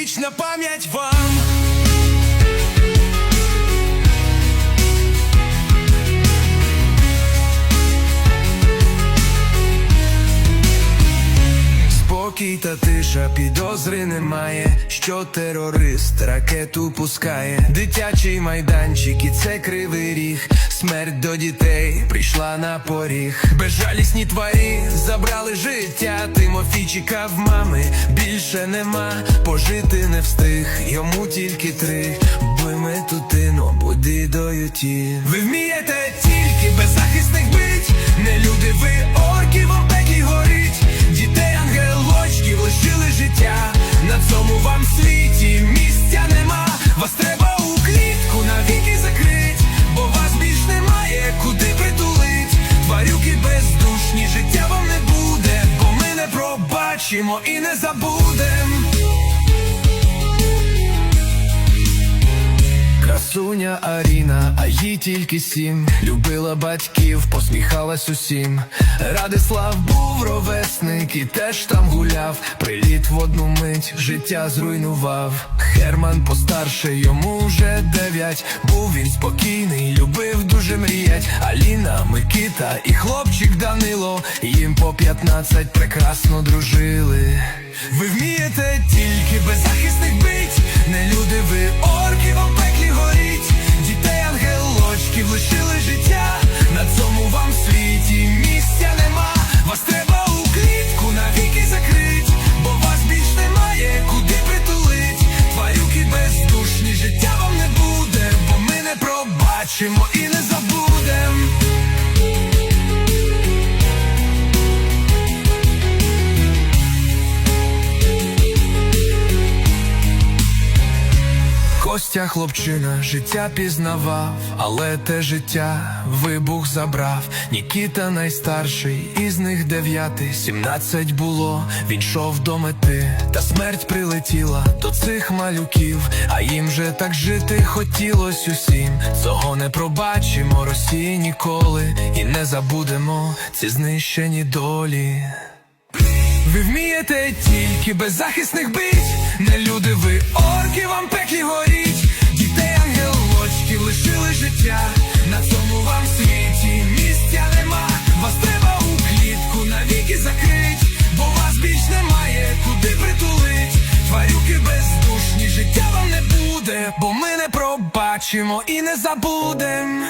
вічна пам'ять вам. Та тиша, підозри немає, що терорист ракету пускає. Дитячий майданчик, і це кривий ріг. Смерть до дітей прийшла на поріг. Безжалісні тварі забрали життя. Тимофій чекав мами, більше нема. Пожити не встиг, йому тільки три. Бо ми буди до юті. Ви вмієте тільки бездушні, життя вам не буде, бо ми не пробачимо і не забудем. Красуня Аріна, а їй тільки сім. Любила батьків, посміхалась усім. Радислав був ровесник і теж там гуляв. Приліт в одну мить життя зруйнував. Герман постарше, йому вже дев'ять. Був він спокійний, любив дуже мріять. Аліна, Микита і хлопчик Данило. Їм по п'ятнадцять прекрасно дружили. Пробачимо і не забудем. Костя хлопчина життя пізнавав, але те життя вибух забрав. Нікіта найстарший, із них дев'ятий, сімнадцять було. Він йшов до мети, та смерть прилетіла до цих малюків. А їм же так жити хотілось усім. Цього не пробачимо Росії ніколи, і не забудемо ці знищені долі. Ви вмієте тільки беззахисних бить, не люди, ви орки, вам пеклі горіть, дітей ангелочків лишили життя, на цьому вам світі місця нема, вас треба у клітку навіки закрить, бо вас більш немає, куди притулить, тварюки бездушні, життя вам не буде, бо ми не пробачимо і не забудем.